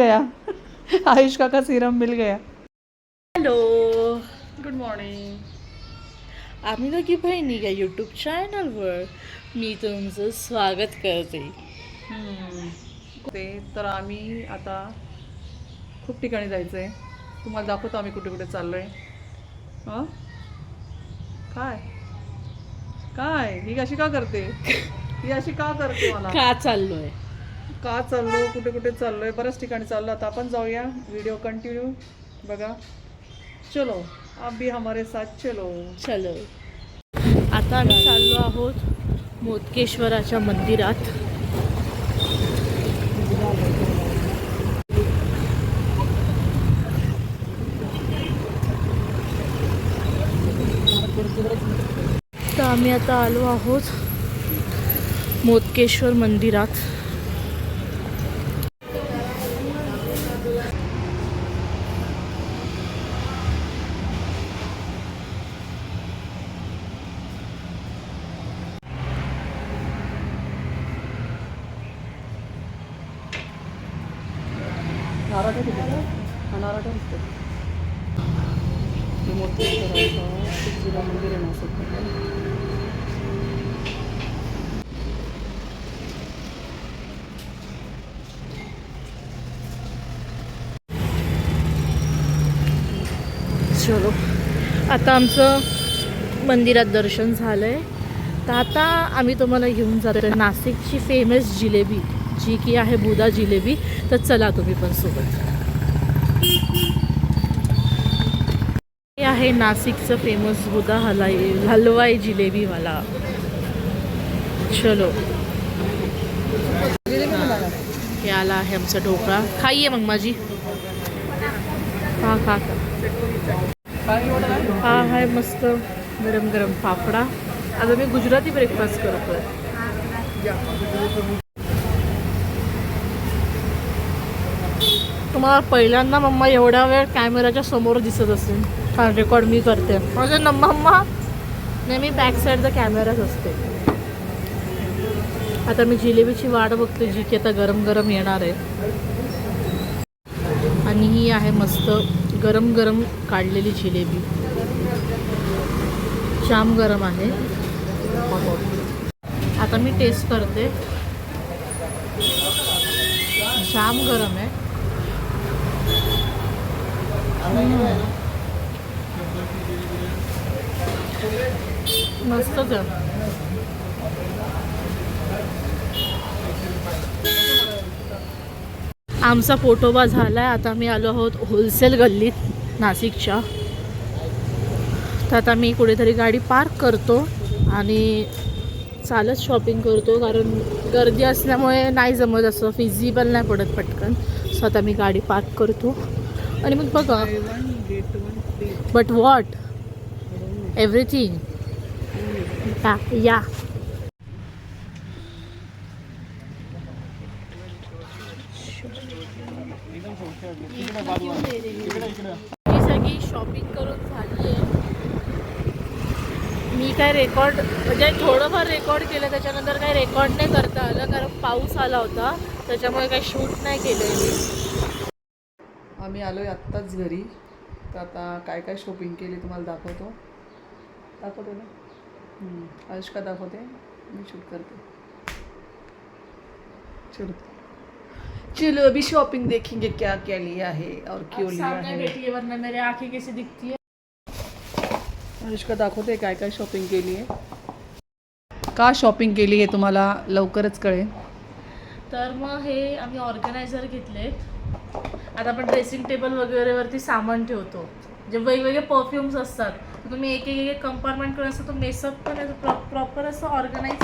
गया। आयुष का का सीरम मिल गया। हॅलो गुड मॉर्निंग आम्ही दोघी बहिणी या यूट्यूब चॅनलवर मी तुमचं स्वागत करते. ते तर आम्ही आता खूप ठिकाणी जायचं आहे तुम्हाला दाखवतो आम्ही कुठे कुठे चाललो आहे हां काय? काय? ही अशी का करते? ही अशी का करते मला? का चाललोय? का चाललो कुठे कुठे चाललो आहे बऱ्याच ठिकाणी चाललो. आता आपण जाऊया. व्हिडिओ कंटिन्यू बघा. चलो. आप भी हमारे साथ चलो. चलो. आता आम्ही चाललो आहोत मोदकेश्वराच्या मंदिरात. तर आम्ही आता आलो आहोत मोदकेश्वर मंदिरात. नाराटा दिले हा नाराटा दिसतो हे शिवजीला मंदिर आहे नाशिक चलो. आता आमचं मंदिरात दर्शन झालं आहे तर आता आम्ही तुम्हाला घेऊन जातो नाशिकची फेमस जिलेबी. जी की आहे बुदा जिलेबी तर चला तुम्ही पण सोबत. हे आहे नाशिकचं फेमस बुदा हलाई हलवाई जिलेबीवाला चलो. हे आला आहे आमचा ढोकळा. खाईये मग माझी. हा खा हा हाय मस्त. गरम गरम फाफडा आता मी गुजराती ब्रेकफास्ट करतोय. तुम्हाला पहिल्यांदा मम्मा एवढ्या वेळ कॅमेराच्या समोर दिसत असेल. कारण रेकॉर्ड मी करते. म्हणजे मम्मा नेहमी बॅक साईडचा कॅमेराच असते. आता मी जिलेबीची वाट बघते जी की आता गरम गरम येणार आहे. आणि ही आहे मस्त गरम गरम काढलेली जिलेबी. जाम गरम आहे. आता मी टेस्ट करते. जाम गरम आहे. मस्तच आहे. आमचा पोटोबा झाला आहे आता मी आलो आहोत होलसेल गल्लीत नाशिकच्या. तर आता मी कुठेतरी गाडी पार्क करतो आणि चालत शॉपिंग करतो कारण गर्दी असल्यामुळे नाही जमत असं. फिजिबल नाही पडत पटकन. सो आता मी गाडी पार्क करतो. आणि मग बघा बट वॉट एव्हरीथिंग या या. मी सगळी शॉपिंग करून झाली आहे मी काय रेकॉर्ड म्हणजे थोडंफार रेकॉर्ड केलं त्याच्यानंतर काय रेकॉर्ड नाही करता आलं कारण पाऊस आला होता. त्याच्यामुळे काही शूट नाही केलं मी. आम्ही आलो आहे आत्ताच घरी. तर आता काय काय शॉपिंग केली तुम्हाला दाखवतो. दाखवतो ना? हम्म, अनुष्का दाखवते. मी शूट करते. चलो. चलो अभी शॉपिंग देखेंगे क्या क्या लिया है और क्यों लिया सामने है। बैठी है वरना मेरे आंखें कैसे दिखती है? अनुष्का दाखवते काय काय शॉपिंग केली आहे. का शॉपिंग केली आहे तुम्हाला? लवकरच कळेल. तर मग हे आम्ही ऑर्गनायझर घेतले. आता आपण ड्रेसिंग टेबल वगैरेवरती सामान ठेवतो. जे वेगवेगळे परफ्युम्स असतात. तुम्ही एक एक एक कंपार्टमेंट करून असं तो मेसअप पण प्रॉ प्रॉपर असं ऑर्गनाईज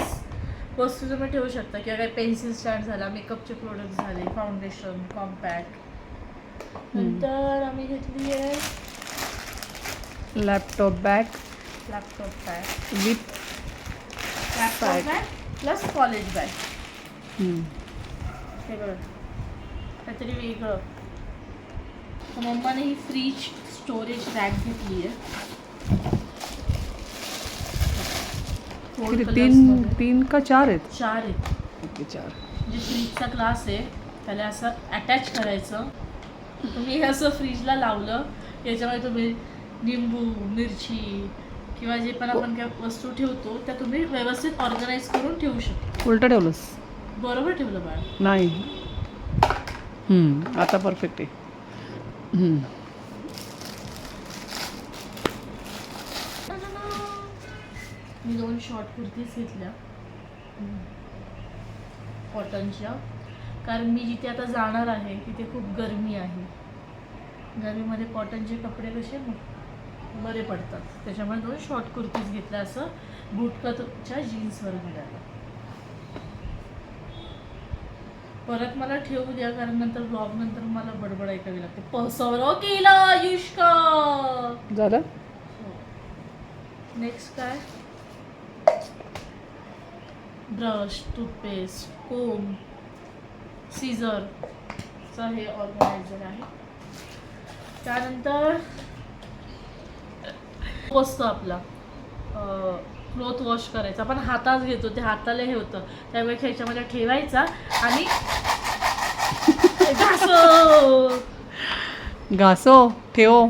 वस्तू तुम्ही ठेवू शकता. किंवा काही पेन्सिल स्टँड झाला मेकअपचे प्रोडक्ट झाले फाउंडेशन कॉम्पॅक्ट नंतर आम्ही घेतली आहे laptop bag laptop bag with laptop bag plus college bag हे बघा. काहीतरी वेगळं. मम्माने ही फ्रीज स्टोरेज रॅक घेतली आहे. तीन तीन का चार आहेत? चार आहेत. ओके चार. म्हणजे फ्रीजचा ग्लास आहे. त्याला असं अटॅच करायचं. तुम्ही असं फ्रीजला लावलं याच्यामध्ये तुम्ही निंबू मिरची किंवा जे पण आपण काय वस्तू ठेवतो त्या तुम्ही व्यवस्थित ऑर्गनाईज करून ठेवू शकतो. उलटं ठेवलंस. बरोबर ठेवलं बाळ? नाही. हम्म, आता परफेक्ट आहे. हम्म. मी दोन शॉर्ट कुर्तीज घेतल्या. कॉटनच्या कारण मी जिथे आता जाणार आहे तिथे खूप गरमी आहे. गरमीमध्ये कॉटनचे कपडे कसे मग बरे पडतात. त्याच्यामुळे दोन शॉर्ट कुर्तीज घेतल्या असं बुटकतच्या जीन्सवर घालायला. परत मला ठेवू द्या कारण नंतर ब्लॉग नंतर मला बडबड ऐकावी लागते. पसरव केलं युष्का झालं? नेक्स्ट काय? ब्रश टूथपेस्ट कोम सीझरचं हे ऑर्गनायझर आहे. त्यानंतर असतो आपला. क्लोथ वॉश करायचा. आपण हातात घेतो ते हाताला हे होतं. त्यामुळे ह्याच्यामध्ये ठेवायचा आणि घासो घासो ठेव.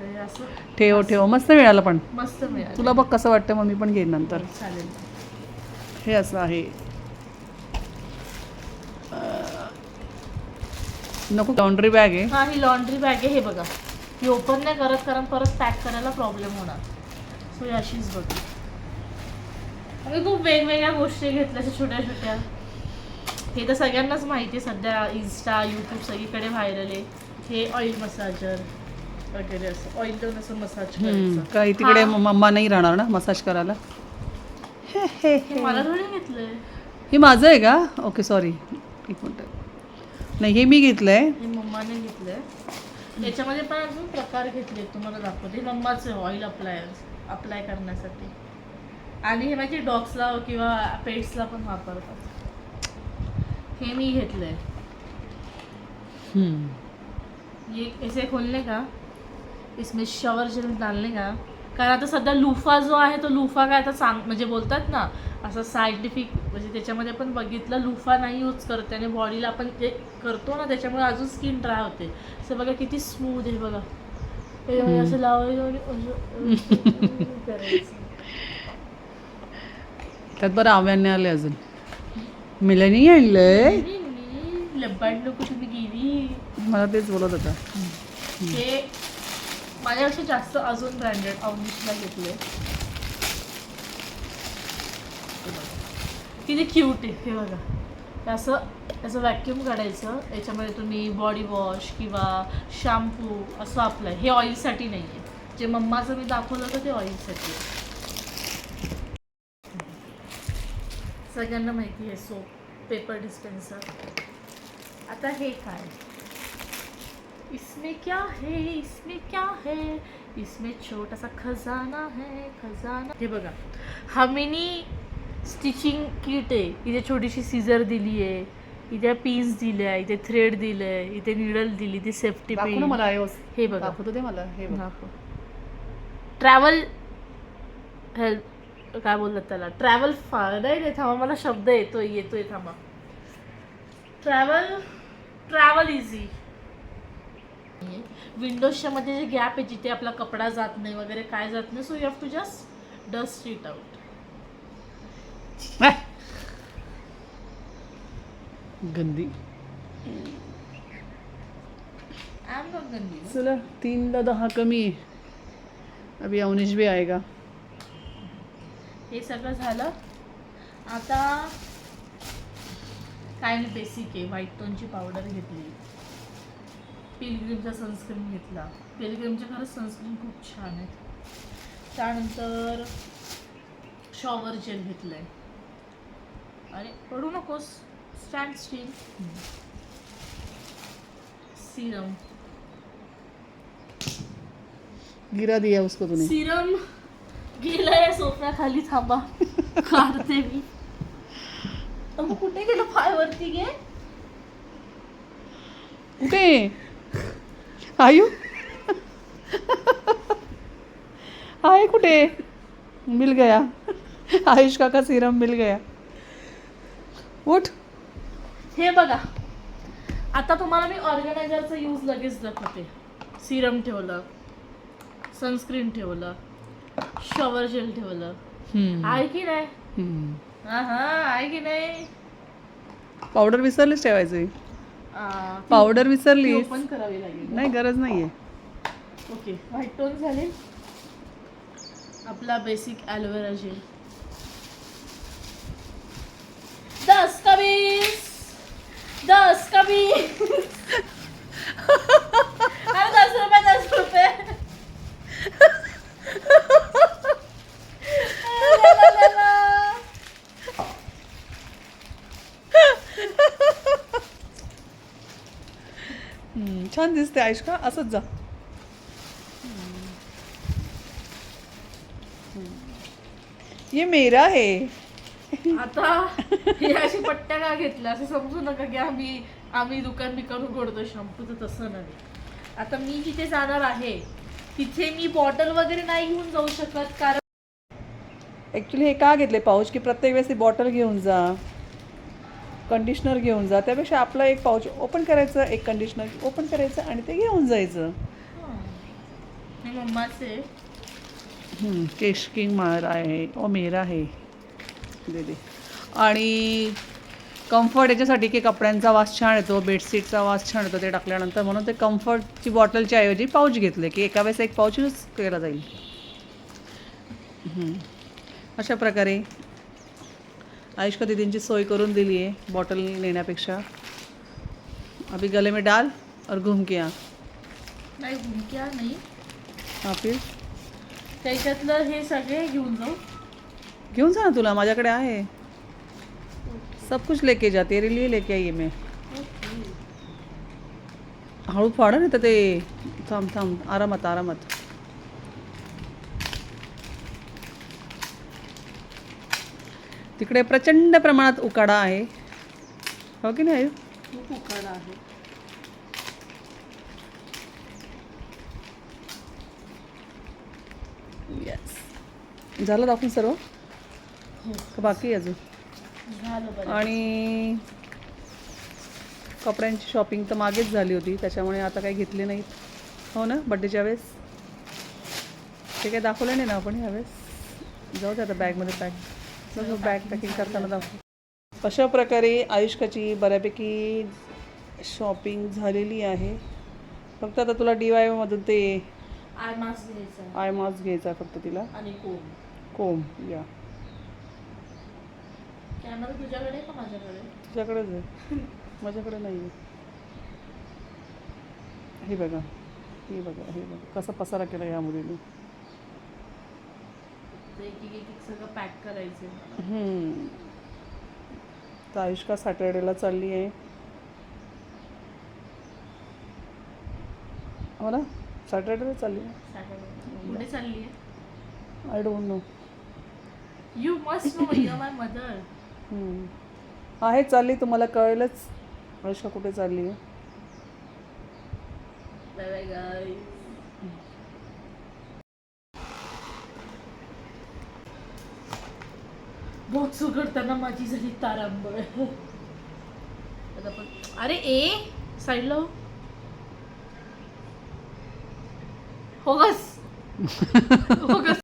हे असं ठेव ठेव. मस्त मिळालं पण. मस्त मिळालं. तुला बघ कसं वाटतं मग मी पण घेईन नंतर. चालेल. हे असं आहे. अं, नको लॉन्ड्री बॅग आहे. हा ही लॉन्ड्री बॅग आहे हे बघा. ही ओपन नाही करत कारण परत पॅक करायला प्रॉब्लेम होणार. सो ही अशीच बघ. आम्ही खूप वेगवेगळ्या गोष्टी घेतल्या अशा छोट्या छोट्या हे तर सगळ्यांनाच माहिती आहे सध्या इन्स्टा यूट्यूब सगळीकडे व्हायरल आहे. हे ऑइल मसाजर वगैरे असं ऑइल देऊन असं मसाज करायचं. काही तिकडे. मम्मा नाही राहणार ना मसाज करायला? हे हे हे हे. मला थोडी घेतलंय. हे माझं आहे का? ओके सॉरी एक मिनटं. नाही हे मी घेतलं आहे हे मम्माने घेतलंय. याच्यामध्ये पण अजून प्रकार घेतले तुम्हाला दाखवते. मम्माचं ऑइल अप्लायर अप्लाय करण्यासाठी. आणि हे माझे डॉग्सला किंवा पेट्सला पण वापरतात. हे मी घेतलंय. ये ऐसे खोलने का? इसमें शवर जेल डालने का? कारण आता सध्या लुफा जो आहे तो लुफा काय आता सांग म्हणजे बोलतात ना असं सायंटिफिक म्हणजे त्याच्यामध्ये आपण बघितलं लुफा नाही यूज करते आणि बॉडीला आपण जे करतो ना त्याच्यामुळे अजून स्किन ड्राय होते. असं बघा किती स्मूथ आहे बघा. हे. असं लावायचं त्यात बरं आव्याने आले अजून. मिलं नाही आणलंय लब्बाड लोक तुम्ही गेली. मला तेच बोलत होता. हे माझ्यापेक्षा जास्त अजून ब्रँडेड अवनिशला घेतले किती क्यूट आहे हे बघा. असं असं व्हॅक्यूम काढायचं. याच्यामध्ये तुम्ही बॉडी वॉश किंवा शॅम्पू असं आपलं. हे ऑइलसाठी नाही आहे जे मम्माचं मी दाखवलं होतं ते ऑइलसाठी आहे. सगळ्यांना माहिती आहे सोप पेपर डिस्पेन्सर आता हे काय? इसमें क्या है? इसमें क्या है? इसमें छोटा सा खजाना है खजाना. हे बघा हा मिनी स्टिचिंग किट आहे इथे छोटीशी सीझर दिली आहे. इथे पीस दिले आहे इथे थ्रेड दिलं आहे इथे निडल दिली ती सेफ्टी पिन मला हे हे बघा. दाखवतो ते मला हे बघ. ट्रॅव्हल हेल्प काय बोलतात त्याला? ट्रॅव्हल फा नाही नाही थांबा मला शब्द येतोय येतोय थांबा. ट्रॅव्हल ट्रॅव्हल इझी विंडोजच्या मध्ये जे गॅप आहे जिथे आपला कपडा जात नाही वगैरे काय जात नाही so you have to just dust it out! गंदी. चला तीनला दहा कमी आहे. अभी अवनीश भी आएगा. हे सगळं झालं. आता काय बेसिक आहे? व्हाईट टोनची पावडर घेतली. पिलग्रिमचा सनस्क्रीन घेतला. पिलग्रिमचे खरंच सनस्क्रीन खूप छान आहेत. त्यानंतर शॉवर जेल घेतलंय. आणि पडू नकोस. स्टँड स्टील सिरम गिरा दिया उसको तूने. सिरम गेलाय सोफ्याखाली थांबा. काढते मी. कुठे गेलं पायवरती गे? कुठे? आयु. आहे कुठे? मिल गया. आयुष काका सिरम मिल गया. उठ. हे बघा. आता तुम्हाला मी ऑर्गनायझरचा यूज लगेच दाखवते. सिरम ठेवलं सनस्क्रीन ठेवलं. शॉवर जेल ठेवलं. आहे की नाही? हा हा आहे की नाही? पावडर विसरलीच ठेवायची. पावडर विसरली ओपन करावी लागेल. नाही गरज नाहीये. ओके व्हाईट टोन झाले. आपला बेसिक ॲलोवेरा जेल दस का बीस दस का बीस अरे दस रुपये दस रुपये ला, ला, ला, ला. हम्म, छान दिसते आयुष्का असंच जा. ये मेरा है. आता हे अशी पट्ट्या का घेतल्या? असं समजू नका की आम्ही आम्ही दुकान बिकान उघडतो शॅम्पूचं तसं नाही आता मी जिथे जाणार आहे तिथे मी बॉटल वगैरे नाही घेऊन जाऊ शकत कारण ॲक्च्युली हे का घेतले पाऊच की प्रत्येक वेळेस ती बॉटल घेऊन जा. कंडिशनर घेऊन जा. त्यापेक्षा आपलं एक पाऊच ओपन करायचं एक कंडिशनर ओपन करायचं आणि ते घेऊन जायचं. हे. मम्माचे. केश किंग मारा आहे ओ मेरा आहे. दे दे. आणि कम्फर्ट याच्यासाठी की कपड्यांचा वास छान येतो बेडशीटचा वास छान येतो ते टाकल्यानंतर. म्हणून ते कम्फर्टची बॉटलच्या ऐवजी पाऊच घेतले की एका वेळेस एक पाऊच यूज केला जाईल. अशा प्रकारे आयुष्का दीदींची सोय करून दिली आहे बॉटल नेण्यापेक्षा. अभी गले में डाल और घूम के आ. नाही घुमक्या नाही. हा फिर त्याच्यातलं हे सगळे घेऊन जाऊ. घेऊन जा ना तुला माझ्याकडे आहे. सब कुछ लेके जा तेरे लिए लेके आई मैं. हळू फाड नाही तर ते. थांब थांब आरामात आरामात. तिकडे प्रचंड प्रमाणात उकाडा आहे. हो की नाही? खूप उकाडा आहे. येस झालं दाखवून सर्व? हो. का बाकी अजून? आणि कपड्यांची शॉपिंग तर मागेच झाली होती त्याच्यामुळे आता काही घेतले नाहीत हो ना बड्डेच्या वेळेस? ते काही दाखवलं नाही ना आपण ह्यावेळेस जाऊ दे आता बॅगमध्ये पॅक बॅग पॅकिंग करताना दाखवू. अशा प्रकारे आयुष्काची बऱ्यापैकी शॉपिंग झालेली आहे. फक्त आता तुला डी वाय मधून ते आय मास्क घ्यायचा. आय मास्क घ्यायचा फक्त तिला? आणि कोम कोम या. कॅमेरा तुझ्याकडे का माझ्याकडे? तुझ्याकडेच आहे. माझ्याकडे नाही आहे. हे बघा. हे बघा. हे बघा. कसा पसारा केला या मुलीने. एक एक सगळं पॅक करायचं हम्म. तर आयुष्का सॅटर्डेला चालली आहे. हो ना सॅटर्डेला चालली आहे. सॅटर्डे. कुठे चालली आहे? I don't know you must know your my mother आहे चालली तुम्हाला कळेलच. आयुष्का कुठे चालली आहे? बाय बॉक्स उघडताना माझी झाली तारांबळ. आता पण अरे ए साईडला हो. हो गस. हो गस.